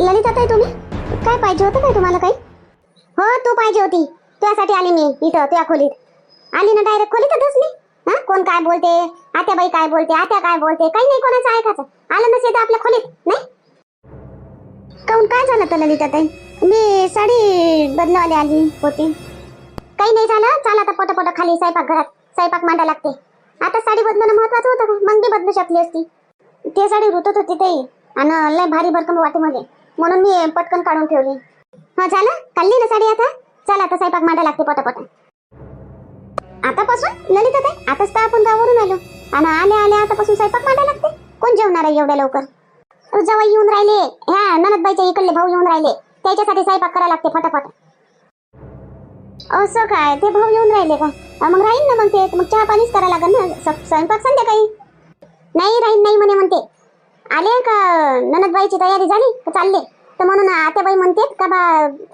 ललिता ताई तुम्ही? काय पाहिजे होतं काय तुम्हाला काही? हो तू पाहिजे होती. त्यासाठी आली मी इथं त्या खोलीत. आली ना डायरेक्ट खोलीतच बसली हा? कोण काय बोलते? आत्याबाई काय बोलते? आत्या काय बोलते? काही नाही कोणाचं ऐकायचं. आलं नसेल तर आपल्या खोलीत नाही? काऊन काय झालं तर ललिता ताई? मी साडी बदलवाली आली होती. काही नाही झालं. चाल आता पट खाली स्वयंपाक घरात. स्वयंपाक मांडा लागते. आता साडी बदलणं महत्वाचं होतं का? मग मी बदलू शकली असती. ते साडी रुतत होती ते आणि लय भारी भरकम वाटे मध्ये म्हणून मी पटकन काढून ठेवली. हा झालं? काढली ना साडी आता? चला आता स्वयंपाक मांडा लागते पटापट. आतापासून? ललिता ताई आताच तर आपण गावावरून आलो. आणि आल्या आल्या आतापासून स्वयंपाक मांडा लागते? कोण जेवणार आहे एवढ्या लवकर? जवळ येऊन राहिले. ह्या ननदबाईच्या इकडले भाऊ येऊन राहिले. त्याच्यासाठी स्वयंपाक करायला लागते फटाफट असं काय? ते भाऊ येऊन राहिले का? मग राहील ना मग ते. मग चहा पाणीच करायला लागेल ना? स्वयंपाक संध्याकाळी? नाही राहील नाही म्हणे म्हणते. आले का? ननदबाईची तयारी झाली का चालले? तर म्हणून आत्याबाई म्हणते का बा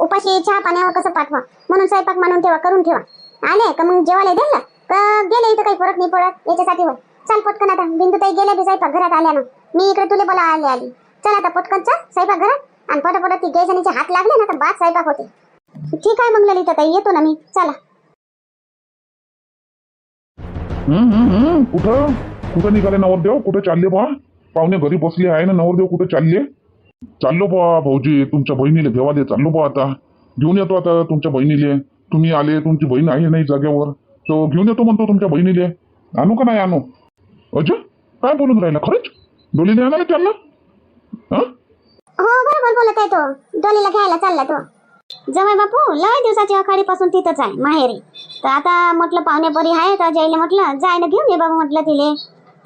उपाशी चहा पाण्यावर कसं पाठवा? म्हणून स्वयंपाक मानून ठेवा करून ठेवा. आले का? मग जेवायला दिलं? का गेले इथं काही फरक नाही पडत? याच्यासाठी होय. चाल पटकन आता. बिंदू ताई गेल्या बी स्वयंपाक घरात आल्या ना. मी इकडे तुले बोला आले आली. चल आता पटकन चल स्वयंपाक घरात. आणि पटापट ती गैसनीचे हात लागले ना तर बाद स्वयंपाक होते. ठीक आहे मग ललिता ताई येतो ना मी. चला. कुठं? कुठं निघाले नवरदेव? कुठं चालले बा पाहुणे घरी बसले आहे ना नवरदेव कुठे चालले? चाललो बा भाऊजी तुमच्या बहिणीला घेवाले चाललो बा आता. घेऊन येतो आता तुमच्या बहिणीले. तुम्ही आले तुमची बहीण आहे नाही जाग्यावर तो घेऊन येतो म्हणतो तुमच्या बहिणीले. आणू का नाही आणू? अजय काय बोलून राहिला? खरंच? डोलीने आणाले त्यांना? हा? हो बरोबर बोलत आहे तो. डोलीला घ्यायला चालला तो. जवळ बापू लय दिवसाची अखाडी पासून तिथंच आहे माहेरी. तर आता म्हटलं पाहुणेपरी आहे तर जायला म्हटलं जाय ना घेऊन ये बाबा म्हटलं तिले.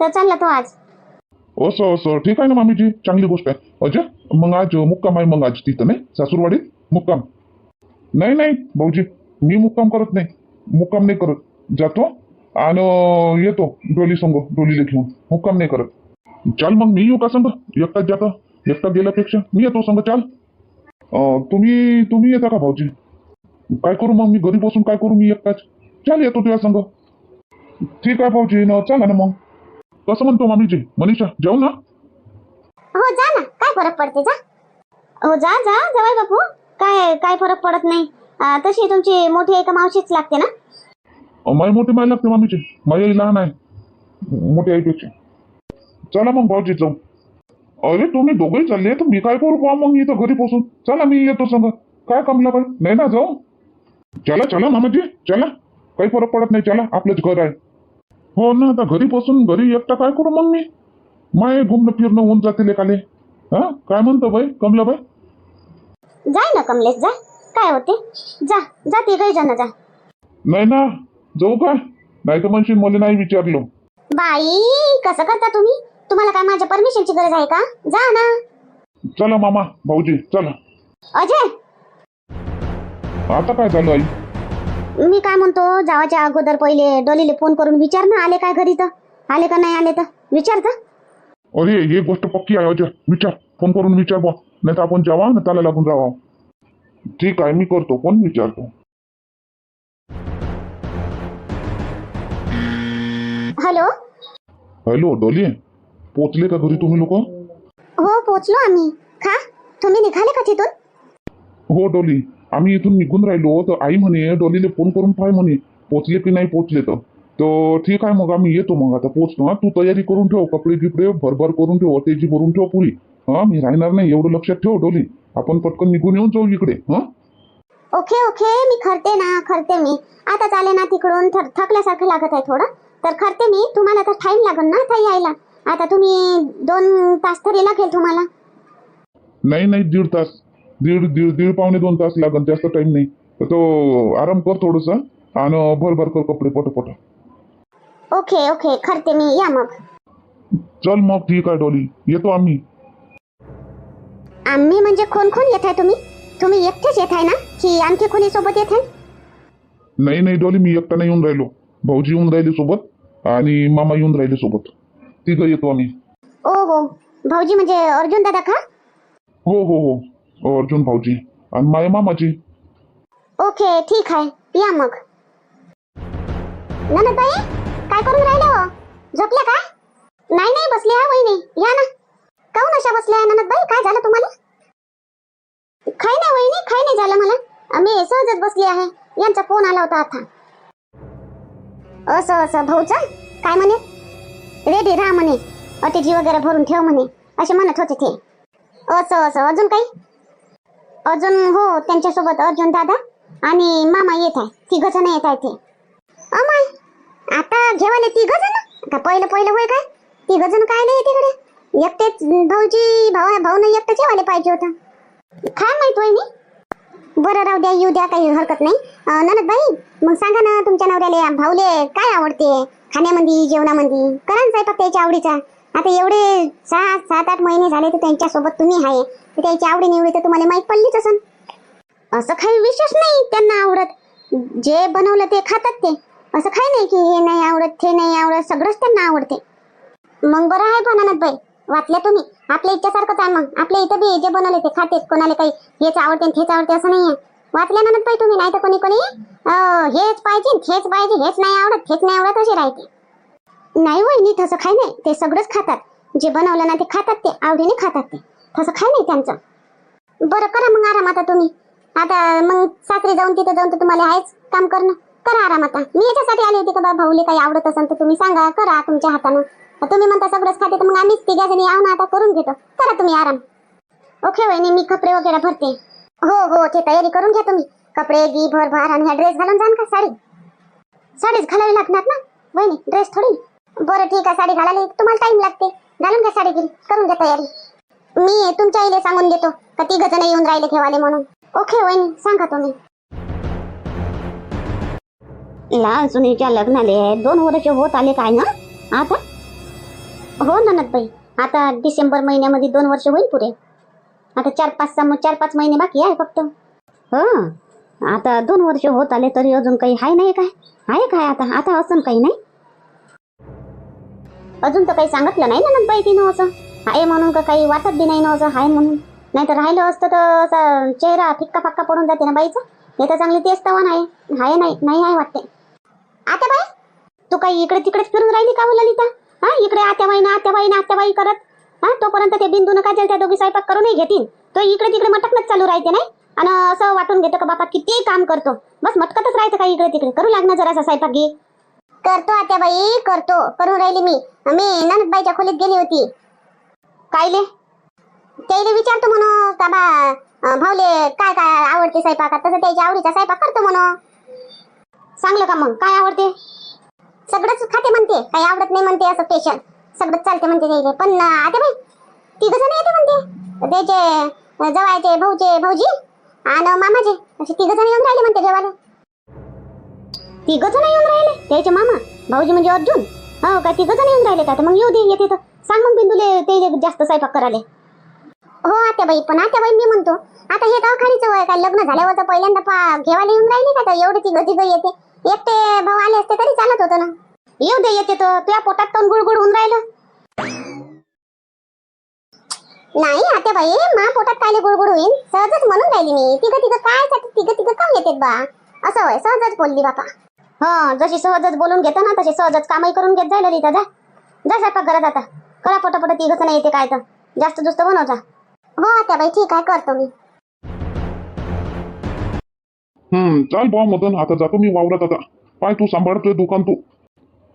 तर चालला तो आज. असं असं ठीक आहे ना मामीजी? चांगली गोष्ट आहे. अजय मग आज मुक्काम आहे मग आज तिथं नाही? सासूरवाडीत मुक्काम. नाही नाही भाऊजी मी मुक्काम करत नाही. मुक्काम नाही करत. जातो आणि येतो. डोली संग डोलीला घेऊन. मुक्काम नाही करत. चाल मग मी येऊ का संग? एकटाच जातो. एकटा गेल्यापेक्षा मी येतो संग चाल. तुम्ही तुम्ही येता का भाऊजी? काय करू मग? मी घरी बसून काय करू? मी एकटाच. चाल येतो तुझ्या संग. ठीक आहे भाऊजी. न चला ना मग. कसं म्हणतो मामीजी? मनीषा जाऊ ना हो जा ना. काय फरक पडते? जा. हो जा जा. जवळ बापू. काय काय फरक पडत नाही. अं, तशी तुमची मोठी एका मावशीच लागते ना? माई मोठी माय लागते मामीची माई आई लहान आहे. मोठी आईपेक्षा चला मग भाऊजी जाऊ. अरे तुम्ही दोघंही चालले. तर मी काय करू? बा मग इथं घरी पोसून चला मी येतो संग. काय कमला बाई? नाही ना जाऊ. चला चला मामाजी. चला. काही फरक पडत नाही. चला आपलंच घर आहे. हो ना आता घरी बसून घरी एकटा काय करू मग मी? माय घुमणं फिरणं होऊन जातील एकाले. हा? काय म्हणतो बाई? कमला बाई? जाय ना कमलेश जा काय होते? जा जा तिघही जण जा. नाही ना जाऊ काय नाही तर म्हणशील मला नाही विचारलं. बाई कसं करता तुम्ही? तुम्हाला काय माझ्या परमिशनची गरज आहे का? जा ना. चला मामा भाऊजी चला. अजय! आता काय झालं आई? मी काय म्हणतो जावाच्या अगोदर पहिले डोलीले फ़ोन करून विचार ना आले काय घरी तर? आले का नाही आले तर? विचार तर. अरे ही गोष्ट पक्की आहे अजय विचार. फ़ोन करून विचार बा नाही तर आपण जावा ना त्याला लागून राहा ठीक आहे मी करतो. फ़ोन विचारतो? हॅलो हॅलो डोली. पोचले का घरी तुम्ही लोक? हो पोचलो आम्ही. खा. तुम्ही निघाले का तिथून? हो डोली. आम्ही इथून निघून राहिलो तर आई म्हणे डोलीले फोन करून पाय म्हणे पोचले की नाही पोचले तर. ठीक आहे मग आम्ही येतो मग आता पोचतो. हा तू तयारी करून ठेव कपडे गिपडे भरभर करून ठेव तेजी भरून ठेव पुरी. हा मी राहणार नाही एवढं लक्षात ठेव डोली. आपण पटकन निघून येऊन जाऊ इकडे हा? ओके ओके मी खरते ना खरते मी. आता चाले ना तिकडून थकल्यासारखं लागत आहे थोडं. तर खरते मी तुम्हाला तर टाइम लागेल ना आता यायला. आता तुम्ही दोन तास तरी लागेल तुम्हाला. नाही नाही दीड तास. दीड दीड दीड पावणे दोन तास लागन जास्त टाइम नाही. तर तो आराम कर थोडस आणि भर भर कर कपडे पटपट. ओके ओके खरते मी. या मग. चल मग ठीक आहे डॉली. येतो आम्ही. आम्ही म्हणजे कोण कोण येत आहे तुम्ही? तुम्ही एकटेच येत आहे ना? की आणखी कोणी सोबत येत आहे? नाही नाही डॉली मी एकटा नाही येऊन राहिलो. भाऊजी येऊन राहिले सोबत आणि मामा येऊन राहिले सोबत. तिघं येतो आम्ही. ओ हो भाऊजी म्हणजे अर्जुन दादा का? हो हो हो. अर्जुन भाऊजी. आणि माया मामाजी. ओके ठीक आहे. या मग. ननदबाई काय करून राहिले हो? झोपल्या का? नाही नाही बसले हा वहिनी. या ना. काऊन अशा बसल्या ननदबाई? काय झालं तुम्हाला? नाही झालं मला. मी सहजच बसली आहे. यांचा फोन आला होता आता. असं असं भाऊचा काय म्हणे? रेडी राहा म्हणे. अटीजी वगैरे भरून ठेव म्हणे. असे म्हणत होते ते. असं असं. अजून काही? अजून हो त्यांच्यासोबत अर्जुन दादा आणि मामा येत आहे. तिघ जण येत आहे ते. अमाय आता घेवाले तिघ जण? का पहिलं पहिलं होय काय? तिघ जण काय नाही तिकडे? एकटेच भाऊजी भाऊ भाऊ नाही एकटं जेवायला पाहिजे होतं. काय माहीत होय मी बरं राहू द्या येऊ द्या काही हरकत नाही. ननद बाई मग सांगा ना तुमच्या नवऱ्याला भाऊले काय आवडते? खाण्यामध्ये जेवणामध्ये करा स्वयंपाक त्याच्या आवडीचा. आता एवढे सहा सात आठ महिने झाले तर त्यांच्यासोबत तुम्ही आहे. तर त्याची आवडी निवडी तर तुम्हाला माहीत पडलीच असन. असं काही विशेष नाही त्यांना आवडत. जे बनवलं ते खातात ते. असं काही नाही की हे नाही आवडत ते नाही आवडत सगळंच त्यांना आवडते. मग बरं आहे पण अनंत बाई वाचल्या तुम्ही. आपल्या इच्छासारखंच आहे मग. आपल्या इथं बी जे बनवले ते खातेच कोणाला काही हेच आवडते हेच तेच आवडते असं नाही आहे वाचल्या ननद बाई तुम्ही नाही तर कोणी कोणी हेच पाहिजे हेच पाहिजे हेच नाही आवडत हेच नाही आवडत असे राहते. नाही वहिनी तसं खाय नाही. ते सगळंच खातात. जे बनवलं ना ते खातात ते. आवडीने खातात ते. तसं खाय नाही त्यांचं. बरं करा मग आराम आता तुम्ही. आता मग सासरी जाऊन तिथे जाऊन तर तुम्हाला आहेच काम करणं. करा आराम आता. मी याच्यासाठी आली होती का बा भाऊले काही आवडत असेल तर तुम्ही सांगा. करा तुमच्या हातानं. तुम्ही म्हणता सगळंच खाते तर मग आम्हीच तिघा जणी आहो ना आता करून घेतो. करा तुम्ही आराम. ओके वहिनी मी कपडे वगैरे भरते. हो हो ते तयारी करून घ्या तुम्ही. कपडे गी भर भार आणि ड्रेस घालून जाण का साडी? साडीच घालावी लागणार ना? वहिनी ड्रेस थोडी. बरं ठीक आहे साडी घालायला तुम्हाला टाइम लागते. घालून घ्या साडी गिरी करून घ्या तयारी. मी तुमच्या आईले सांगून देतो. का तिघ जण येऊन राहिले ठेवाले म्हणून. ओके वहिनी सांगा तुम्ही. लहान सुनीच्या लग्नाले दोन वर्ष होत आले काय ना? आता? हो ननदबाई. आता डिसेंबर महिन्यामध्ये दोन वर्ष होईल पुरे आता चार पाच सहा चार पाच महिने बाकी आहे फक्त. हो. आता दोन वर्ष होत आले तरी अजून काही आहे नाही काय? आहे काय आता? आता असं काही नाही? अजून तर काही सांगितलं नाही ननदबाई तिनं असं. आहे म्हणून का काही वाटत बी नाही ना असं आहे म्हणून. नाही तर राहिलं असतं तर असा चेहरा फिक्का फाक्का पडून जाते ना बाईचा. हे तर चांगली तेच तवान आहे. आहे नाही नाही आहे वाटते. आता बाई तू काही इकडे तिकडेच फिरून राहिली का हो ललिता? हा इकडे आत्याबाई ना आत्याबाई ना आत्याबाई करत. हा तोपर्यंत ते बिंदू नका त्या दोघी स्वयंपाक करूनही घेतील तो इकडे तिकडे मटकनच चालू राहते नाही? आणि असं वाटून घेतो का बापा किती काम करतो. बस मटकतच राहायचं का इकडे तिकडे. करू लागणार जरा स्वयंपाक घे. करतो आत्याबाई करतो. करून राहिली मी. मी ननदबाईच्या खोलीत गेली होती. कायले? त्याला विचारतो म्हण का बा भाऊले काय काय आवडते स्वयंपाकात? तसं त्याच्या आवडीचा स्वयंपाक करतो म्हण. सांगलं का मग काय आवडते? सगळंच खाते म्हणते काही आवडत नाही म्हणते असं स्पेशल सगळंच चालते म्हणते त्याला पण आता बाई ती कसं नाही येते म्हणते. त्याचे जवायचे भाऊचे भाऊजी आणि मामाचे. असे तिघ जण येऊन राहिले म्हणते जेवायला तिघ जण येऊन राहिले त्याचे मामा भाऊजी म्हणजे अर्जुन. हो का तिघ जण येऊन राहिले का? तर मग येऊ दे येते तर. सांग मग बिंदूले ते जास्त स्वयंपाक करायला. हो आता बाई पण आता बाई मी म्हणतो आता हे गावखाडीचं वय काय लग्न झाल्यावर तर पहिल्यांदा पा घेवायला येऊन राहिले का? तर एवढे तिघ तिघ येते. एकटे भाऊ आले असते तरी चालत होतं ना. येऊ दे येते तर तुझ्या पोटात तोंड गुडगुड होऊन राहिलं. नाही आता बाई मा पोटात कायले गुडगुड होईल सहजच म्हणून राहिली मी. तिघ तिघ काय तिघ तिघ का येते बा? असं होय सहजच बोलली बापा. हा जशी सहजच बोलून घेता ना तशी सहजच कामही करून घेत जायला रीता जा. जा स्वयंपाक घरात आता. करा पटापट तिघच नाही येते काय तर. जास्त जुस्त बनवता हो, हो आता बाई ठीक आहे करतो मी. हम्म चाल बा मदन आता जातो मी वावरात आता. पाय तू सांभाळतोय दुकान तू.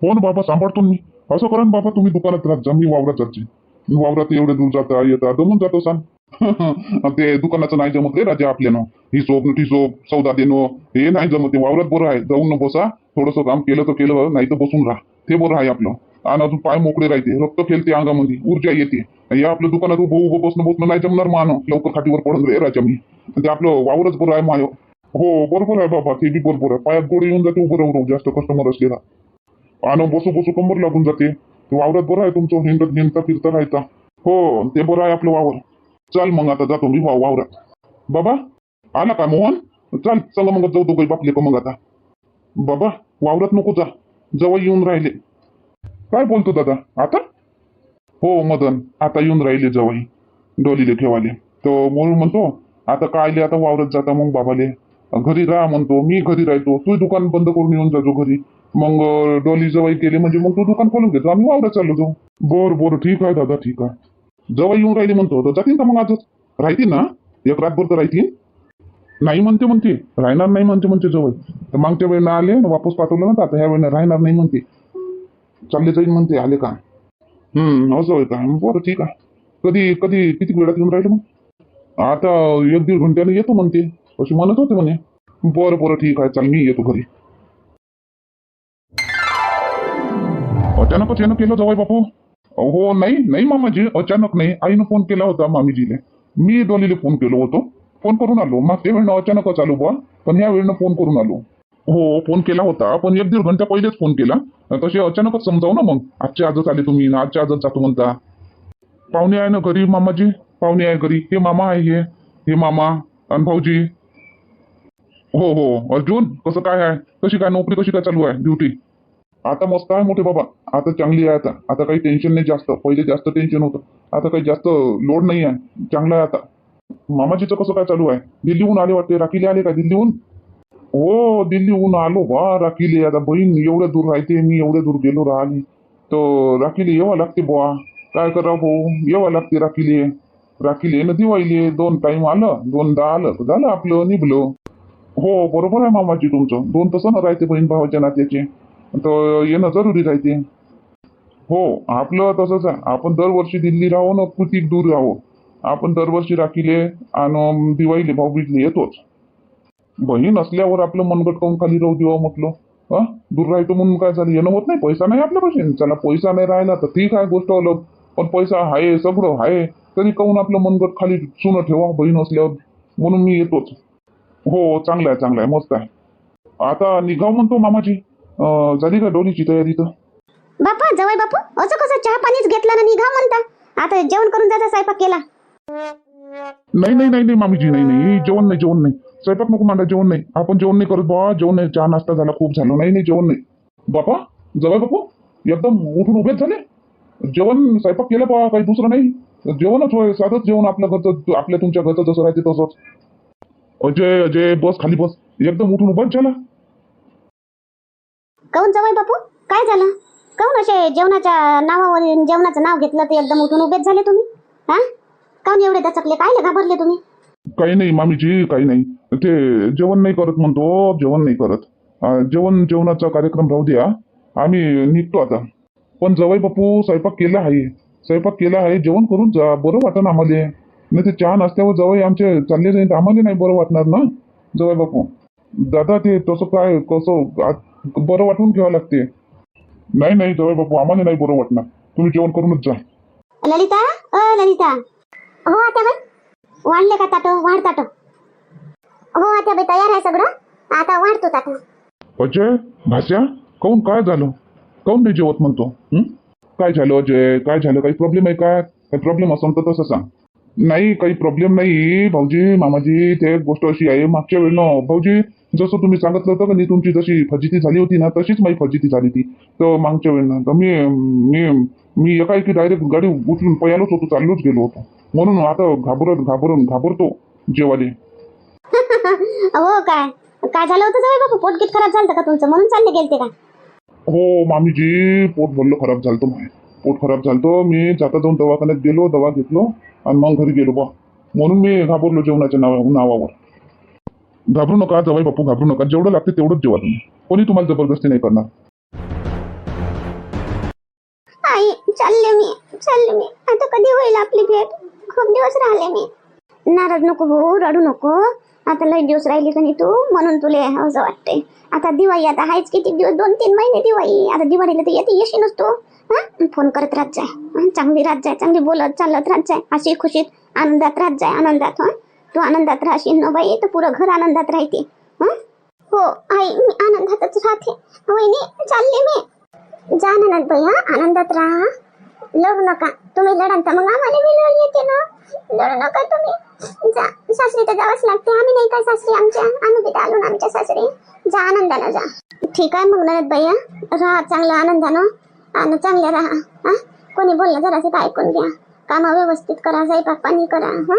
हो ना बाबा सांभाळतो मी. असं करा ना बाबा तुम्ही दुकानात राहत जा मी वावरात जाते. मी वावरात एवढे दूर जाता येता दमून जातो सांग. ते दुकानाचं नाही जमत रे राजा आपल्यानं. हिशोब हिशोब सौदा देणं हे नाही जमत. ते वावरात बरं आहे. जाऊन बसा. थोडंसं काम केलं तर केलं नाही तर बसून राहा. ते बरं आहे आपलं. आणि अजून पाय मोकळे राहते. रक्त खेळते अंगामध्ये. ऊर्जा येते. हे आपल्या दुकानात उभं उभं बसणं बसणं नाही जमणार मान. लवकर खाटीवर पडून रे राजा मी. ते आपलं वावरच बरं आहे माय. हो बरोबर आहे बाबा. ते बी बरोबर आहे. पायात गोड येऊन जाते उभं राहू राहू. जास्त कस्टमर असलेला. आणि बसू बसू कंबर लागून जाते. वावरात बरं आहे तुमचं. हिंडत हिंडता फिरता राहायचा हो ते बरं आहे आपलं वावर. चल मग आता जातो मी वाव वावरात बाबा आला का मोहन? चल चला मग जाऊ दोघे बापले का मग आता. बाबा वावरात नको जा. जवळ येऊन राहिले. काय बोलतो दादा? आता? हो मदन आता येऊन राहिले जवळ डोलीले ठेवाले तो म्हणून म्हणतो आता कायले आता वावरत जाता मग बाबाले. घरी राहा म्हणतो मी घरी राहतो. तू दुकान बंद करून येऊन जातो घरी. मग डोली जवळ केली म्हणजे मग तू दुकान खोलून घेतो. आम्ही वावरत चाललो जाऊ. बर बर ठीक आहे दादा ठीक आहे. जवळ येऊन राहिले म्हणतो तर जातील का मग आजच? राहतील ना? एक रातभर तर राहतील. नाही म्हणते म्हणते. राहणार नाही म्हणते म्हणते जवळ. तर मागच्या वेळेला आले वापस पाठवलं ना तर आता ह्या वेळेला राहणार नाही म्हणते. चालले जाईल म्हणते आले का? हम्म असं होय का? बरं ठीक आहे. कधी कधी किती वेळात येऊन राहिले मग? आता एक दीड घंट्याने येतो म्हणते. अशी म्हणत होते म्हणे. बरं बरं ठीक आहे. चाल मी येतो घरी. अचानकच येणं केलं जवळ बापू. हो नाही नाही मामाजी अचानक नाही. आईनं फोन केला होता मामीजीने मी डॉलीला फोन केलो होतो. फोन करून आलो. मागच्या वेळेनं अचानकच आलो बुवा. पण या वेळेनं फोन करून आलो. हो फोन केला होता. पण एक दीड घंटा पहिलेच फोन केला. तसे अचानकच समजाव ना मग. आजच्या आजच आले तुम्ही. ना आजच्या आजच जातो म्हणता. पाहुणे आहे ना घरी मामाजी? पाहुणे आहे घरी. हे मामा आहे हे. हे मामा अन भाऊजी. हो हो. अर्जुन कसं काय आहे? कशी काय नोकरी कशी काय चालू आहे? ड्युटी? आता मस्त आहे मोठे बाबा. आता चांगली आहे आता. आता काही टेन्शन नाही जास्त. पहिले जास्त टेन्शन होतं. आता काही जास्त लोड नाही आहे. चांगलं आहे आता. मामाजीचं कसं काय चालू आहे? दिल्लीहून आले वाटते. राखीले आले का दिल्लीहून? हो दिल्लीहून आलो. वा राखीले. आता बहीण एवढ्या दूर राहते. मी एवढ्या दूर गेलो राहिली तर राखीले यावं लागते बुवा. काय करावं भाऊ? यावं लागते राखीले. राखीले न दिवाळीले. दोन टाइम आलं. दोनदा आलं. तर झालं आपलं निभलं. हो बरोबर आहे मामाजी तुमचं. दोन तसं न राहते बहीण भावाच्या नात्याचे. तर येणं जरुरी राहते. हो आपलं तसंच आहे. आपण दरवर्षी दिल्ली राहो ना किती दूर राहो. आपण दरवर्षी राखीले आणि दिवाळीले भाऊबीजले येतोच. बहीण असल्यावर आपलं मनगट काऊन खाली राहू देवा म्हटलं? हा? दूर राहतो म्हणून काय झालं? येणं होत नाही पैसा नाही आपल्यापाशी. चला पैसा नाही राहिला तर ठीक आहे गोष्ट अलग. पण पैसा आहे सगळं आहे तरी काऊन आपलं मनगट खाली सुनं ठेवा बहीण असल्यावर? म्हणून मी येतोच. हो चांगलं आहे चांगलं आहे मस्त आहे. आता निघाव म्हणतो मामाजी. अं, झाली का डोलीची तयारी तर? बापा जवळ बापू असं कसं चहा पाणीच घेतलं ना निघा म्हणता. आता जेवण करून जाता स्वयंपाक केला. नाही नाही नाही नाही मामीजी नाही नाही जेवण नाही जेवण नाही. स्वयंपाक नको मांडा जेवण नाही. आपण जेवण नाही करत बा जेवण नाही. चहा नाश्ता झाला खूप झालं. नाही नाही जेवण नाही. बापा जवळ बापू एकदम उठून उभेच झाले. जेवण स्वयंपाक केलं बा काही दुसरं नाही. जेवणच होय साधंच जेवण आपल्या घरचं आपल्या तुमच्या घरचं जसं राहते तसंच. अजय अजय बस खाली बस. एकदम उठून उभाच झाला. काऊन जवळ बापू? काय झालं? काऊन असे जेवणाच्या नावावर जेवणाचं नाव घेतलं ते एकदम उठून उभेच झाले तुम्ही? हा? काऊन एवढे दचकले? काय घाबरले तुम्ही? काही नाही मामीजी काही नाही. ते जेवण नाही करत म्हणतो जेवण नाही करत. जेवण जेवणाचा कार्यक्रम राहू द्या. आम्ही निघतो आता. पण जवळ बापू स्वयंपाक केला आहे. स्वयंपाक केला आहे जेवण करून जा. बरं वाटन आम्हाला. नाही ते चहा नाश्त्यावर जवळ आमचे चालले जाईल आम्हाला नाही बरं वाटणार ना? जवळ बापू. दादा ते तसं काय कसं? बरं वाटून घ्यावं लागते. नाही नाही जवळ बापू आम्हाला नाही बरं वाटणार. तुम्ही जेवण करूनच जा. ललिता? अ ललिता. हो आता बाई वाढले का ताटो? वाढ ताटो. हो आता बाई तयार आहे सगळं. आता वाढतो ताटो. अजय भास्या काऊन काय झालं? काऊन नाही जेवत म्हणतो? हं? काय झालं अजय? काय झालं? काही प्रॉब्लेम आहे का? काही प्रॉब्लेम असेल तर तसं सांग. नाही काही प्रॉब्लेम नाही भाऊजी मामाजी ते गोष्ट अशी आहे मागच्या वेळेनं भाऊजी जसं तुम्ही सांगितलं होतं का नाही तुमची जशी फजिती झाली होती ना तशीच माझी फजिती झाली ती तर मागच्या वेळेनं तर मी मी मी एकाएकी डायरेक्ट गाडी उचलून पयालोच होतो चाललोच गेलो होतो. म्हणून आता घाबरत घाबरून घाबरतो जेवाले. हो काय काय झालं होतं जवळ बापू? पोटगीत खराब झालं का तुमचं? म्हणून चालले गेलते का? हो मामीजी पोट भरलं खराब झालतं माय. पोट खराब झालतं. मी जाता जाऊन दवाखान्यात गेलो दवा घेतलो आणि मग घरी गेलो बा. म्हणून मी घाबरलो जेवणाच्या नावा नावावर. घाबरू नका जवळ बापू घाबरू नका. जेवढं लागते तेवढंच जेवा तुम्ही. कोणी तुम्हाला जबरदस्ती नाही करणार. आई चालले मी चालले मी. आता कधी होईल आपली भेट? खूप दिवस राहिले मी. नाराज नको हो रडू नको. आता लई दिवस राहिली का नाही तू? म्हणून तुले असं वाटते आता दिवाळी आता आहेच किती दिवस? दोन तीन महिने दिवाळी. आता दिवाळीला तर येते येशी नसतो हा? फोन करत राहत जाय. चांगली राहत जाय चांगली बोलत चालत राहत जाय. अशी खुशीत आनंदात राहत जाय आनंदात. हा? तू आनंदात राहशील ना बाई तर पुरं घर आनंदात राहते. हो? आई मी आनंदातच राहते. वहिनी चालले मी. जा आनंद बाई हा आनंदात राहा. लढू नका. तुम्ही लढाल तर मग आम्हाला बी लढ येते ना. लढू नका तुम्ही. जा सासरी तर जावंच लागते. आम्ही नाही काय सासरी आमच्या? आम्ही आलो ना आमच्या सासरी. जा आनंदानं जा. ठीक आहे मग नरद बाई राहा चांगलं आनंदानं. आणि चांगलं राहा हा. कोणी बोललं जरासं तर ऐकून घ्या. कामं व्यवस्थित करा स्वयंपाक पाणी करा हा.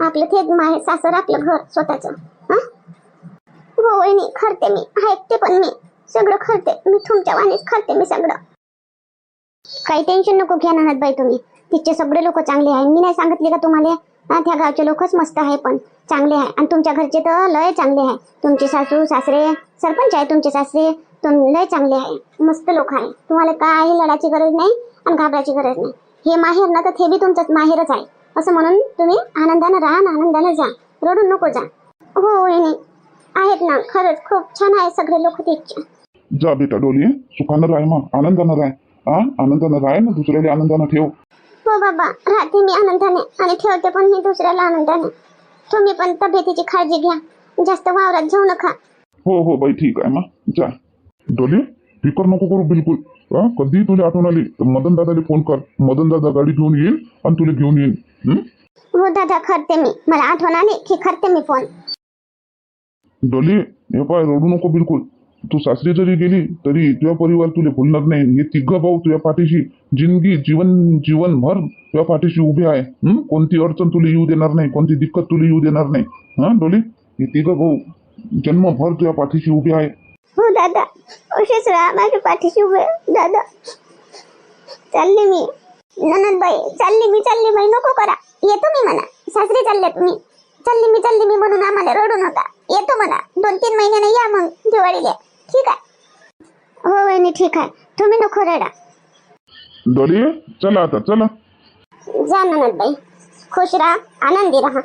आपलं थेट माहे सासर आपलं घर स्वतःच. हा? हो वहिनी खरते मी ऐकते पण मी. सगळं खरते. मी तुमच्या वाणीच खरते मी सगळं. काही टेन्शन नको घ्या नानात बाई तुम्ही. तिथचे सगळे लोक चांगले आहे. मी नाही सांगितले का तुम्हाला? त्या गावचे लोकच मस्त आहे पण. चांगले आहे. आणि तुमच्या घरचे तर लय चांगले आहे. तुमचे सासू सासरे सरपंच आहे तुमचे सासरे. तुम लय चांगले आहे. मस्त लोक आहे. तुम्हाला काही लढाची गरज नाही आणि घाबरायची गरज नाही. हे माहेर ना तर ते बी तुमचं माहेरच आहे. असं म्हणून तुम्ही आनंदानं राहा आणि आनंदानं जा. रडून नको जा. हो वहिनी. आहेत ना. खरंच खूप छान आहे सगळे लोक तिथचे जा बेटा डोली. सुखानं राह मग. आनंदानं राह. हा आनंदानं राह ना. दुसऱ्याला आनंदानं ठेव. हो बाबा. राहते मी आनंदाने. आणि ठेवते पण मी दुसऱ्याला आनंदाने. तुम्ही पण तब्येतीची काळजी घ्या. जास्त वावरात जाऊ नका. हो हो बाई. ठीक आहे मग. जा. डोली फिकर नको करू. बिलकुल. हा कधी तुला आठवण आली. तर मदन दादाला फ़ोन कर. मदन दादा गाडी घेऊन येईल आणि तुला घेऊन येईल. हं? हो दादा करते मी. मला आठवण आली की करते मी फ़ोन डोली हे पाय रडू नको बिलकुल. तू सासरी जरी गेली तरी तुझा परिवार तुला भुलणार नाही. हे तिघ भाऊ तुझ्या पाठीशी ज़िंदगी जीवन जीवनभर तुझ्या पाठीशी उभे आहे. हं? कोणती अडचण तुला येऊ देणार नाही. कोणती दिक्कत तुला येऊ देणार नाही. हा डोली? हे तिघ भाऊ जन्मभर तुझ्या पाठीशी उभे आहे. हो दादा. असेच राहा. माझ्या पाठीशी उभे दादा चालले मी. ननद बाई चालली मी चालली बाई. नको करा. येतो मी म्हणा. सासरी चालले तुम्ही चालली मी चालली मी म्हणून आम्हाला रडू नका. येतो म्हणा. दोन तीन महिन्याने या मग. दिवाळीला ठीक आहे? हो वहिनी ठीक आहे. तुम्ही नको रडा. डोली चला आता चला. जा ननद बाई खुश राहा. आनंदी राहा?